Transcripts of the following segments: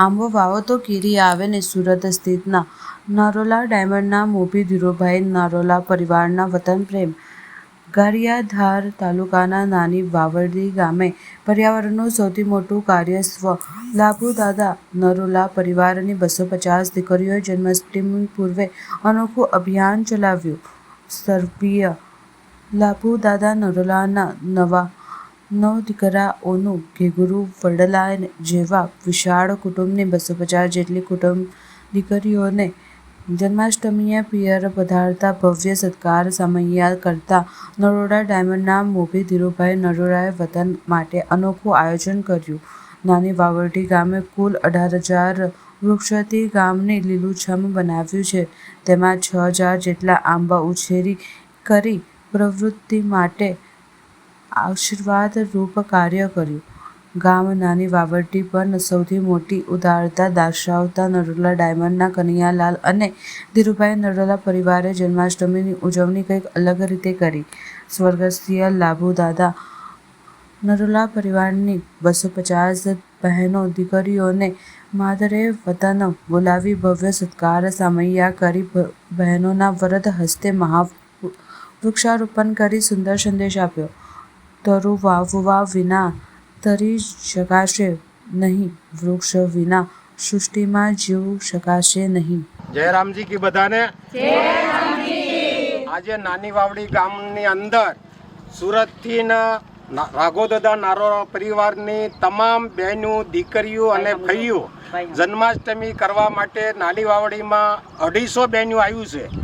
આંબો વાવો તો કેરી આવે ને સુરત સ્થિતના. નરોલા ડાયમંડના મોભી ધીરુભાઈ નરોલા પરિવારના વતન પ્રેમ. ગારિયાધાર તાલુકાના નાની વાવડી ગામે પર્યાવરણનું સૌથી મોટું કાર્ય સ્વ. લાભુદાદા નરોલા પરિવારની બસો પચાસ દીકરીઓએ જન્માષ્ટમી પૂર્વે અનોખું અભિયાન ચલાવ્યું. સર્ગીય લાભુદાદા નરોલાના નવા નવ દીકરાઓનું ઘેઘરું વડલા જેવા વિશાળ કુટુંબની બસો પચાસ જેટલી કુટુંબ દીકરીઓને જન્માષ્ટમીએ પિયર પધારતા ભવ્ય સત્કાર સામૈયા કરતા નરોડા ડાયમંડના મોભી ધીરુભાઈ નરોડાએ વતન માટે અનોખું આયોજન કર્યું. નાની વાવરડી ગામે કુલ અઢાર હજાર વૃક્ષોથી ગામને લીલુંછમ બનાવ્યું છે. તેમાં છ હજાર જેટલા આંબા ઉછેરી કરી પ્રવૃત્તિ માટે આશીર્વાદરૂપ કાર્ય કર્યું ગામ નાની વાવરડી પણ સૌથી મોટી ઉદારતા દર્શાવતા નરોલા ડાયમંડના કનૈયાલાલ અને ધીરુભાઈ નરોલા પરિવારે જન્માષ્ટમીની ઉજવણી કંઈક અલગ રીતે કરી. સ્વર્ગસ્થીય લાભુદાદા નરોલા પરિવારની બસો પચાસ બહેનો દીકરીઓને માદરે વતન બોલાવી ભવ્ય સત્કાર સામૈયા કરી બહેનોના વરદ હસ્તે મહા વૃક્ષારોપણ કરી સુંદર સંદેશ આપ્યો. તરુ વાવવા વિના તરી શકાશે નહીં. વૃક્ષ વિના સૃષ્ટિમાં જીવ શકાશે નહીં. જય રામજી કી બધાને. આજે નાની વાવડી ગામની અંદર સુરતથી ન ના- નારો નારોરા પરિવારની તમામ બહેનો દીકરીઓ અને ભાઈઓ જન્માષ્ટમી કરવા માટે નાની વાવડીમાં અઢીસો બહેનો આવ્યું છે.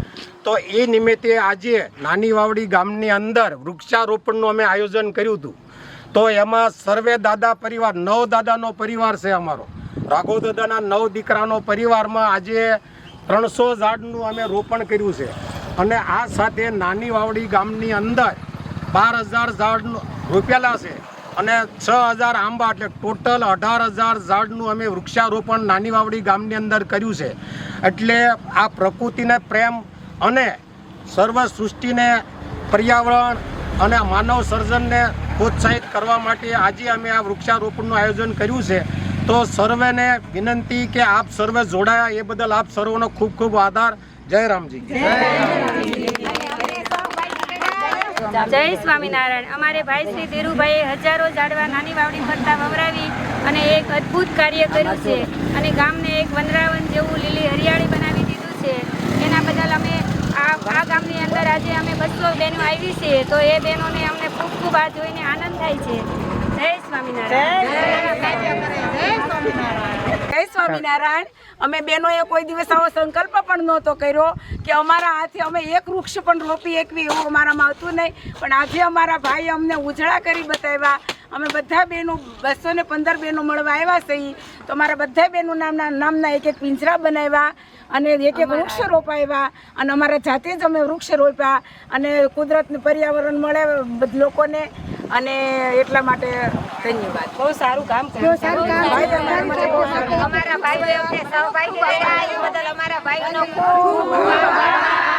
તો એ નિમિત્તે આજે નાની વાવડી ગામની અંદર વૃક્ષારોપણનું અમે આયોજન કર્યું હતું. તો એમાં સર્વે દાદા પરિવાર, નવ દાદાનો પરિવાર છે અમારો. રાઘવ દાદાના નવ દીકરાનો પરિવારમાં આજે ત્રણસો ઝાડનું અમે રોપણ કર્યું છે. અને આ સાથે નાની વાવડી ગામની અંદર બાર હજાર ઝાડનું રોપેલા છે. અને છ હજાર આંબા એટલે ટોટલ અઢાર હજાર ઝાડનું અમે વૃક્ષારોપણ નાની વાવડી ગામની અંદર કર્યું છે. એટલે આ પ્રકૃતિને પ્રેમ અને સર્વ સૃષ્ટિને પર્યાવરણ અને માનવ સર્જનને પ્રોત્સાહિત કરવા માટે આજે અમે આ વૃક્ષારોપણનું આયોજન કર્યું છે. તો સર્વેને વિનંતી કે આપ સર્વે જોડાયા, એ બદલ આપ સર્વનો ખૂબ ખૂબ આભાર. જય રામજી. જય સ્વામિનારાયણ. અમારે ભાઈ શ્રી ધીરુભાઈએ હજારો ઝાડવા નાની વાવડી ફરતા વવરાવી અને એક અદ્ભુત કાર્ય કર્યું છે. અને ગામને એક વનરાવન જેવું લીલી હરિયાળી બનાવી દીધું છે એના બદલ અમે આ આ ગામની અંદર આજે અમે બસો બહેનો આવી છે તો એ બહેનોને અમને ખૂબ ખૂબ આ જોઈને આનંદ થાય છે. જય સ્વામિનારાયણ. જય સ્વામિનારાયણ. અમે બહેનોએ કોઈ દિવસ આવો સંકલ્પ પણ નહોતો કર્યો કે અમારા હાથે અમે એક વૃક્ષ પણ રોપી એકવી એવું અમારામાં હતું નહીં. પણ આજે અમારા ભાઈ અમને ઉજળા કરી બતાવ્યા. અમે બધા બહેનો બસો ને પંદર બહેનો મળવા આવ્યા છીએ તો અમારા બધા બહેનો નામના નામના એક એક પિંજરા બનાવ્યા. અને એક એક વૃક્ષ રોપાવ્યા અને અમારા જાતે જ અમે વૃક્ષ રોપ્યા અને કુદરતને પર્યાવરણ મળે બધ લોકોને અને એટલા માટે ધન્યવાદ. બહુ સારું કામ કર્યું. સારું કામ અમારા ભાઈઓ અમને સહભાગી એ બદલ અમારા ભાઈઓનો ખૂબ આભાર.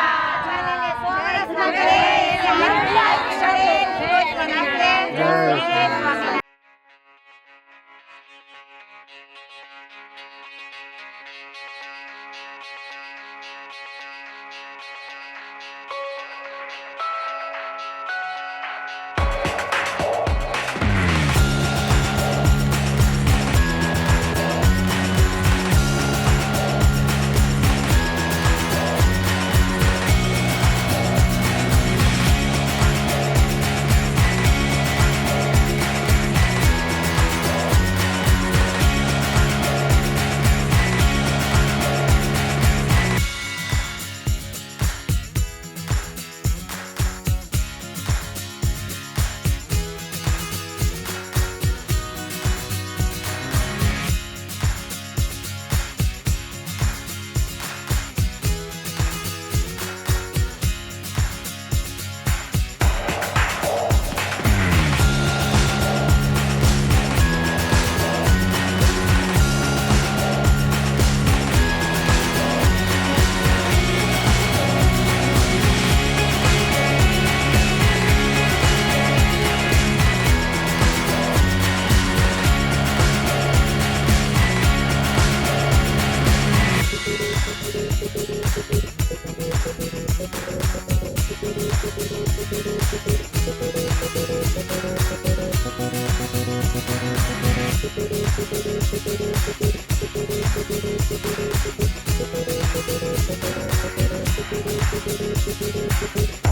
Thank